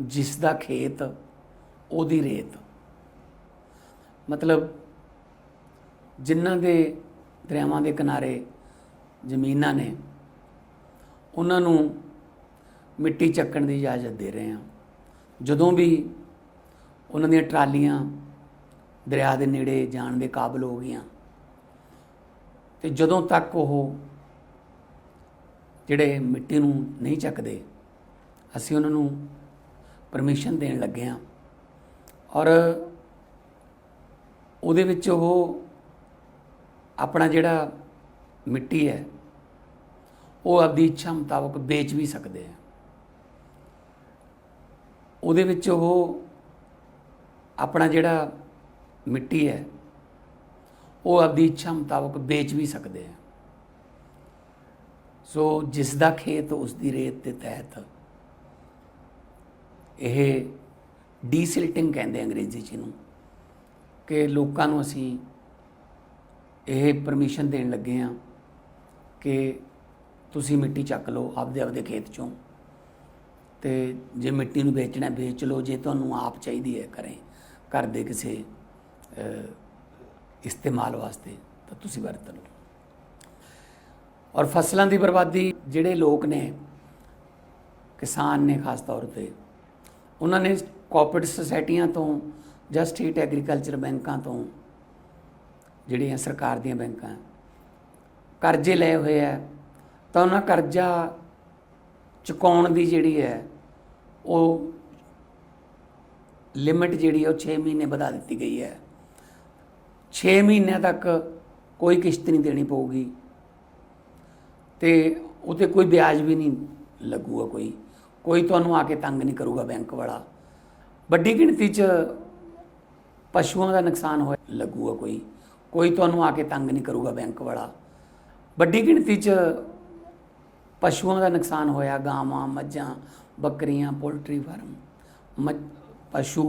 ਜਿਸ ਦਾ ਖੇਤ, ਉਹਦੀ ਰੇਤ। ਮਤਲਬ ਜਿਨ੍ਹਾਂ ਦੇ ਦਰਿਆਵਾਂ ਦੇ ਕਿਨਾਰੇ ਜ਼ਮੀਨਾਂ ਨੇ, ਉਹਨਾਂ ਨੂੰ ਮਿੱਟੀ ਚੱਕਣ ਦੀ ਇਜਾਜ਼ਤ ਦੇ ਰਹੇ ਹਾਂ। ਜਦੋਂ ਵੀ ਉਹਨਾਂ ਦੀਆਂ ਟਰਾਲੀਆਂ ਦਰਿਆ ਦੇ ਨੇੜੇ ਜਾਣ ਦੇ ਕਾਬਿਲ ਹੋ ਗਈਆਂ, ਤੇ ਜਦੋਂ ਤੱਕ ਉਹ ਜਿਹੜੇ ਮਿੱਟੀ ਨੂੰ ਨਹੀਂ ਚੱਕਦੇ, ਅਸੀਂ ਉਹਨਾਂ ਨੂੰ ਪਰਮਿਸ਼ਨ ਦੇਣ ਲੱਗੇ ਹਾਂ। ਔਰ ਉਹਦੇ ਵਿੱਚ ਉਹ ਆਪਣਾ ਜਿਹੜਾ ਮਿੱਟੀ ਹੈ, ਉਹ ਆਪਦੀ ਇੱਛਾ ਮੁਤਾਬਕ ਵੇਚ ਵੀ ਸਕਦੇ ਆ। ਉਹਦੇ ਵਿੱਚ ਉਹ ਆਪਣਾ ਜਿਹੜਾ ਮਿੱਟੀ ਹੈ, ਉਹ ਆਪਦੀ ਇੱਛਾ ਮੁਤਾਬਕ ਵੇਚ ਵੀ ਸਕਦੇ ਆ। ਸੋ ਜਿਸ ਦਾ ਖੇਤ ਉਸ ਦੀ ਰੇਤ ਦੇ ਤਹਿਤ ਇਹ ਡੀਸਿਲਟਿੰਗ ਕਹਿੰਦੇ ਅੰਗਰੇਜ਼ੀ ਚ ਇਹਨੂੰ, ਕਿ ਲੋਕਾਂ ਨੂੰ ਅਸੀਂ ਇਹ ਪਰਮਿਸ਼ਨ ਦੇਣ ਲੱਗੇ ਆ ਕਿ ਤੁਸੀਂ ਮਿੱਟੀ ਚੱਕ ਲਓ ਆਪਦੇ ਆਪਦੇ ਖੇਤ ਚੋਂ ਤੇ ਜੇ ਮਿੱਟੀ ਨੂੰ ਵੇਚਣਾ ਵੇਚ ਲਓ, ਜੇ ਤੁਹਾਨੂੰ ਆਪ ਚਾਹੀਦੀ ਹੈ ਕਰੇ ਘਰ ਦੇ ਕਿਸੇ ਇਸਤੇਮਾਲ ਵਾਸਤੇ, ਤਾਂ ਤੁਸੀਂ ਵਰਤ ਲਓ। ਔਰ ਫਸਲਾਂ ਦੀ ਬਰਬਾਦੀ, ਜਿਹੜੇ ਲੋਕ ਨੇ ਕਿਸਾਨ ਨੇ ਖਾਸ ਤੌਰ ਤੇ ਉਹਨਾਂ ਨੇ ਕੋਆਪਰੇਟਿਵ ਸੁਸਾਇਟੀਆਂ ਤੋਂ ਜਾਂ ਸਟੇਟ ਐਗਰੀਕਲਚਰ ਬੈਂਕਾਂ ਤੋਂ ਜਿਹੜੀਆਂ ਸਰਕਾਰ ਦੀਆਂ ਬੈਂਕਾਂ ਕਰਜ਼ੇ ਲਏ ਹੋਏ ਆ, ਤਾਂ ਉਹਨਾਂ ਕਰਜ਼ਾ ਚੁਕਾਉਣ ਦੀ ਜਿਹੜੀ ਹੈ, ਉਹ ਲਿਮਿਟ ਜਿਹੜੀ ਹੈ ਉਹ 6 ਮਹੀਨੇ ਵਧਾ ਦਿੱਤੀ ਗਈ ਹੈ। 6 ਮਹੀਨਿਆਂ ਤੱਕ ਕੋਈ ਕਿਸ਼ਤ ਨਹੀਂ ਦੇਣੀ ਪਊਗੀ ਤੇ ਉਤੇ ਕੋਈ ਵਿਆਜ ਵੀ ਨਹੀਂ ਲੱਗੂਗਾ ਕੋਈ। ਕੋਈ ਤੁਹਾਨੂੰ ਆ ਕੇ ਤੰਗ ਨਹੀਂ ਕਰੂਗਾ ਬੈਂਕ ਵਾਲਾ। ਵੱਡੀ ਗਿਣਤੀ 'ਚ ਪਸ਼ੂਆਂ ਦਾ ਨੁਕਸਾਨ ਹੋਇਆ, ਲੱਗੂਗਾ ਕੋਈ। ਕੋਈ ਤੁਹਾਨੂੰ ਆ ਕੇ ਤੰਗ ਨਹੀਂ ਕਰੂਗਾ ਬੈਂਕ ਵਾਲਾ। ਵੱਡੀ ਗਿਣਤੀ 'ਚ ਪਸ਼ੂਆਂ ਦਾ ਨੁਕਸਾਨ ਹੋਇਆ, ਗਾਵਾਂ, ਮੱਝਾਂ, ਬੱਕਰੀਆਂ, ਪੋਲਟਰੀ ਫਾਰਮ, ਮੱਝ, ਪਸ਼ੂ,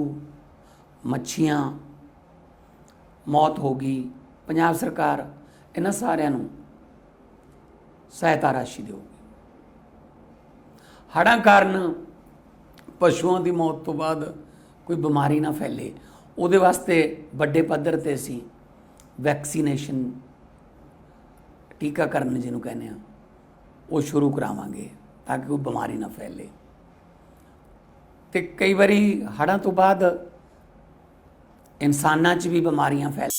ਮੱਛੀਆਂ, ਮੌਤ ਹੋ ਗਈ। ਪੰਜਾਬ ਸਰਕਾਰ ਇਹਨਾਂ ਸਾਰਿਆਂ ਨੂੰ ਸਹਾਇਤਾ ਰਾਸ਼ੀ ਦੇਊਗੀ ਹੜ੍ਹਾਂ ਕਾਰਨ ਪਸ਼ੂਆਂ ਦੀ ਮੌਤ ਤੋਂ ਬਾਅਦ ਕੋਈ ਬਿਮਾਰੀ ਨਾ ਫੈਲੇ। ਉਹਦੇ ਵਾਸਤੇ ਵੱਡੇ ਪੱਧਰ ਤੇ ਅਸੀਂ ਵੈਕਸੀਨੇਸ਼ਨ ਟੀਕਾਕਰਨ ਜਿਹਨੂੰ ਕਹਿੰਦੇ ਆ ਉਹ ਸ਼ੁਰੂ ਕਰਾਵਾਂਗੇ ਤਾਂ ਕਿ ਕੋਈ ਬਿਮਾਰੀ ਨਾ ਫੈਲੇ। ਤੇ ਕਈ ਵਾਰੀ ਹੜ੍ਹਾਂ ਤੋਂ ਬਾਅਦ ਇਨਸਾਨਾਂ 'ਚ ਵੀ ਬਿਮਾਰੀਆਂ ਫੈਲ